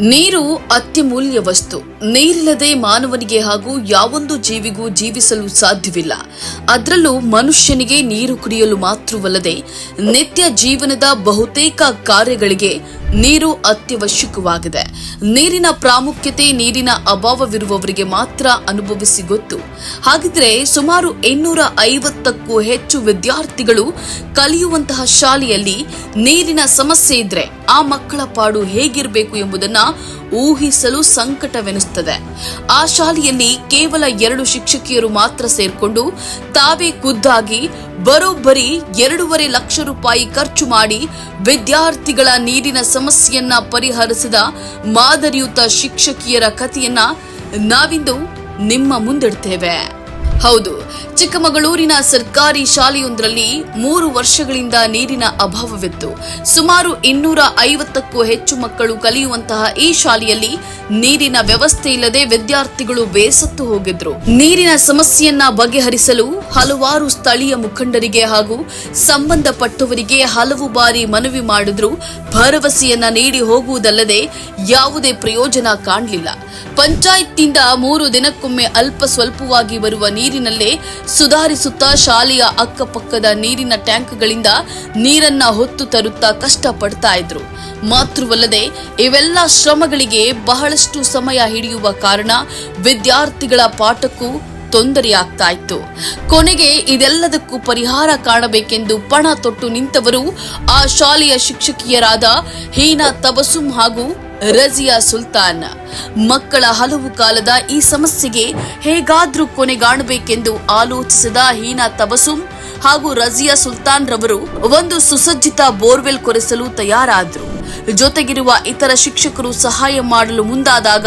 ನೀರು ಅತ್ಯಮೂಲ್ಯ ವಸ್ತು. ನೀರಿಲ್ಲದೆ ಮಾನವನಿಗೆ ಹಾಗೂ ಯಾವೊಂದು ಜೀವಿಗೂ ಜೀವಿಸಲು ಸಾಧ್ಯವಿಲ್ಲ. ಅದರಲ್ಲೂ ಮನುಷ್ಯನಿಗೆ ನೀರು ಕುಡಿಯಲು ಮಾತ್ರವಲ್ಲದೆ ನಿತ್ಯ ಜೀವನದ ಬಹುತೇಕ ಕಾರ್ಯಗಳಿಗೆ ನೀರು ಅತ್ಯವಶ್ಯಕವಾಗಿದೆ. ನೀರಿನ ಪ್ರಾಮುಖ್ಯತೆ, ನೀರಿನ ಅಭಾವವಿರುವವರಿಗೆ ಮಾತ್ರ ಅನುಭವಿಸಿ ಗೊತ್ತು. ಹಾಗಿದ್ರೆ ಸುಮಾರು ಇನ್ನೂರ ಐವತ್ತಕ್ಕೂ ಹೆಚ್ಚು ವಿದ್ಯಾರ್ಥಿಗಳು ಕಲಿಯುವಂತಹ ಶಾಲೆಯಲ್ಲಿ ನೀರಿನ ಸಮಸ್ಯೆ ಇದ್ರೆ ಆ ಮಕ್ಕಳ ಪಾಡು ಹೇಗಿರಬೇಕು ಎಂಬುದನ್ನ ಊಹಿಸಲು ಸಂಕಟವೆನಿಸುತ್ತದೆ. ಆ ಶಾಲೆಯಲ್ಲಿ ಕೇವಲ ಎರಡು ಶಿಕ್ಷಕಿಯರು ಮಾತ್ರ ಸೇರ್ಕೊಂಡು ತಾವೇ ಖುದ್ದಾಗಿ ಬರೋಬ್ಬರಿ ಎರಡೂವರೆ ಲಕ್ಷ ರೂಪಾಯಿ ಖರ್ಚು ಮಾಡಿ ವಿದ್ಯಾರ್ಥಿಗಳ ನೀರಿನ ಸಮಸ್ಯೆಯನ್ನ ಪರಿಹರಿಸಿದ ಮಾದರಿಯುತ ಶಿಕ್ಷಕಿಯರ ಕಥೆಯನ್ನ ನಾವಿಂದು ನಿಮ್ಮ ಮುಂದಿಡ್ತೇವೆ. ಹೌದು, ಚಿಕ್ಕಮಗಳೂರಿನ ಸರ್ಕಾರಿ ಶಾಲೆಯೊಂದರಲ್ಲಿ ಮೂರು ವರ್ಷಗಳಿಂದ ನೀರಿನ ಅಭಾವವಿತ್ತು. ಸುಮಾರು ಇನ್ನೂರ ಐವತ್ತಕ್ಕೂ ಹೆಚ್ಚು ಮಕ್ಕಳು ಕಲಿಯುವಂತಹ ಈ ಶಾಲೆಯಲ್ಲಿ ನೀರಿನ ವ್ಯವಸ್ಥೆ ಇಲ್ಲದೆ ವಿದ್ಯಾರ್ಥಿಗಳು ಬೇಸತ್ತು ಹೋಗಿದ್ರು. ನೀರಿನ ಸಮಸ್ಯೆಯನ್ನ ಬಗೆಹರಿಸಲು ಹಲವಾರು ಸ್ಥಳೀಯ ಮುಖಂಡರಿಗೆ ಹಾಗೂ ಸಂಬಂಧಪಟ್ಟವರಿಗೆ ಹಲವು ಬಾರಿ ಮನವಿ ಮಾಡಿದ್ರು. ಭರವಸೆಯನ್ನ ನೀಡಿ ಹೋಗುವುದಲ್ಲದೆ ಯಾವುದೇ ಪ್ರಯೋಜನ ಕಾಣಲಿಲ್ಲ. ಪಂಚಾಯತ್ನಿಂದ ಮೂರು ದಿನಕ್ಕೊಮ್ಮೆ ಅಲ್ಪ ಸ್ವಲ್ಪವಾಗಿ ಬರುವ ನೀರಿನಲ್ಲೇ ಸುಧಾರಿಸುತ್ತಾ ಶಾಲೆಯ ಅಕ್ಕಪಕ್ಕದ ನೀರಿನ ಟ್ಯಾಂಕ್ಗಳಿಂದ ನೀರನ್ನ ಹೊತ್ತು ತರುತ್ತಾ ಕಷ್ಟಪಡ್ತಾ ಇದ್ರು. ಮಾತ್ರವಲ್ಲದೆ ಇವೆಲ್ಲ ಶ್ರಮಗಳಿಗೆ ಬಹಳಷ್ಟು ಸಮಯ ಹಿಡಿಯುವ ಕಾರಣ ವಿದ್ಯಾರ್ಥಿಗಳ ಪಾಠಕ್ಕೂ ತೊಂದರೆಯಾಗ್ತಾ ಇತ್ತು ಕೊನೆಗೆ ಇದೆಲ್ಲದಕ್ಕೂ ಪರಿಹಾರ ಕಾಣಬೇಕೆಂದು ಪಣ ತೊಟ್ಟು ನಿಂತವರು ಆ ಶಾಲೆಯ ಶಿಕ್ಷಕಿಯರಾದ ಹೀನಾ ತಬಸುಮ್ ಹಾಗೂ ರಜಿಯಾ ಸುಲ್ತಾನ್. ಮಕ್ಕಳ ಹಲವು ಕಾಲದ ಈ ಸಮಸ್ಯೆಗೆ ಹೇಗಾದ್ರೂ ಕೊನೆಗಾಣಬೇಕೆಂದು ಆಲೋಚಿಸಿದ ಹೀನಾ ತಬಸುಮ್ ಹಾಗೂ ರಜಿಯಾ ಸುಲ್ತಾನ್ ರವರು ಒಂದು ಸುಸಜ್ಜಿತ ಬೋರ್ವೆಲ್ ಕೊರೆಸಲು ತಯಾರಾದ್ರು. ಜೊತೆಗಿರುವ ಇತರ ಶಿಕ್ಷಕರು ಸಹಾಯ ಮಾಡಲು ಮುಂದಾದಾಗ,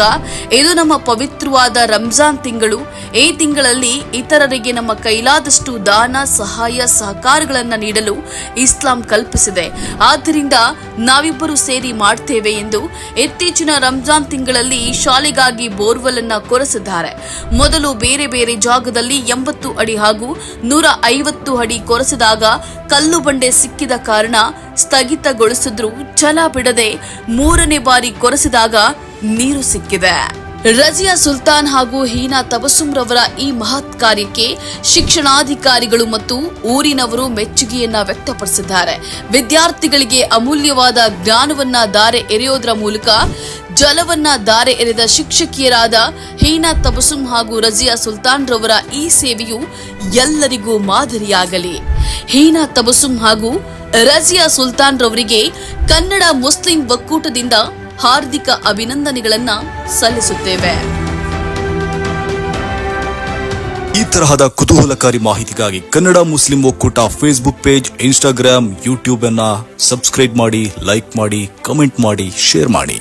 ಇದು ನಮ್ಮ ಪವಿತ್ರವಾದ ರಂಜಾನ್ ತಿಂಗಳು. ಈ ತಿಂಗಳಲ್ಲಿ ಇತರರಿಗೆ ನಮ್ಮ ಕೈಲಾದಷ್ಟು ದಾನ, ಸಹಾಯ, ಸಹಕಾರಗಳನ್ನು ನೀಡಲು ಇಸ್ಲಾಂ ಕಲ್ಪಿಸಿದೆ. ಆದ್ದರಿಂದ ನಾವಿಬ್ಬರು ಸೇರಿ ಮಾಡ್ತೇವೆ ಎಂದು ಇತ್ತೀಚಿನ ರಂಜಾನ್ ತಿಂಗಳಲ್ಲಿ ಶಾಲೆಗಾಗಿ ಬೋರ್ವೆಲ್ ಅನ್ನ ಕೊರೆಸಿದ್ದಾರೆ. ಮೊದಲು ಬೇರೆ ಬೇರೆ ಜಾಗದಲ್ಲಿ ಎಂಬತ್ತು ಅಡಿ ಹಾಗೂ ನೂರ ಐವತ್ತು ಅಡಿ ಕೊರೆಸಿದಾಗ ಕಲ್ಲು ಬಂಡೆ ಸಿಕ್ಕಿದ ಕಾರಣ ಸ್ಥಗಿತಗೊಳಿಸಿದ್ರು. ಛಲ ಬಿಡದೆ ಮೂರನೇ ಬಾರಿ ಕೊರೆಸಿದಾಗ ನೀರು ಸಿಕ್ಕಿದೆ. ರಜಿಯಾ ಸುಲ್ತಾನ್ ಹಾಗೂ ಹೀನಾ ತಬಸುಂರವರ ಈ ಮಹತ್ ಕಾರ್ಯಕ್ಕೆ ಶಿಕ್ಷಣಾಧಿಕಾರಿಗಳು ಮತ್ತು ಊರಿನವರು ಮೆಚ್ಚುಗೆಯನ್ನ ವ್ಯಕ್ತಪಡಿಸಿದ್ದಾರೆ. ವಿದ್ಯಾರ್ಥಿಗಳಿಗೆ ಅಮೂಲ್ಯವಾದ ಜ್ಞಾನವನ್ನ ದಾರೆ ಎರೆಯೋದ್ರ ಮೂಲಕ ಜಲವನ್ನ ದಾರೆ ಎರೆದ ಶಿಕ್ಷಕಿಯರಾದ ಹೀನಾ ತಬಸುಮ್ ಹಾಗೂ ರಜಿಯಾ ಸುಲ್ತಾನ್ ರವರ ಈ ಸೇವೆಯು ಎಲ್ಲರಿಗೂ ಮಾದರಿಯಾಗಲಿ. ಹೀನಾ ತಬಸುಂ ಹಾಗೂ ರಜಿಯಾ ಸುಲ್ತಾನ್ ರವರಿಗೆ ಕನ್ನಡ ಮುಸ್ಲಿಂ ಒಕ್ಕೂಟದಿಂದ ಹಾರ್ದಿಕ ಅಭಿನಂದನೆಗಳನ್ನು ಸಲ್ಲಿಸುತ್ತೇವೆ. ಈ ತರಹದ ಕುತೂಹಲಕಾರಿ ಮಾಹಿತಿಗಾಗಿ ಕನ್ನಡ ಮುಸ್ಲಿಂ ಒಕ್ಕೂಟ ಫೇಸ್ಬುಕ್ ಪೇಜ್, ಇನ್ಸ್ಟಾಗ್ರಾಮ್, ಯೂಟ್ಯೂಬ್ ಅನ್ನ ಸಬ್ಸ್ಕ್ರೈಬ್ ಮಾಡಿ, ಲೈಕ್ ಮಾಡಿ, ಕಮೆಂಟ್ ಮಾಡಿ, ಶೇರ್ ಮಾಡಿ.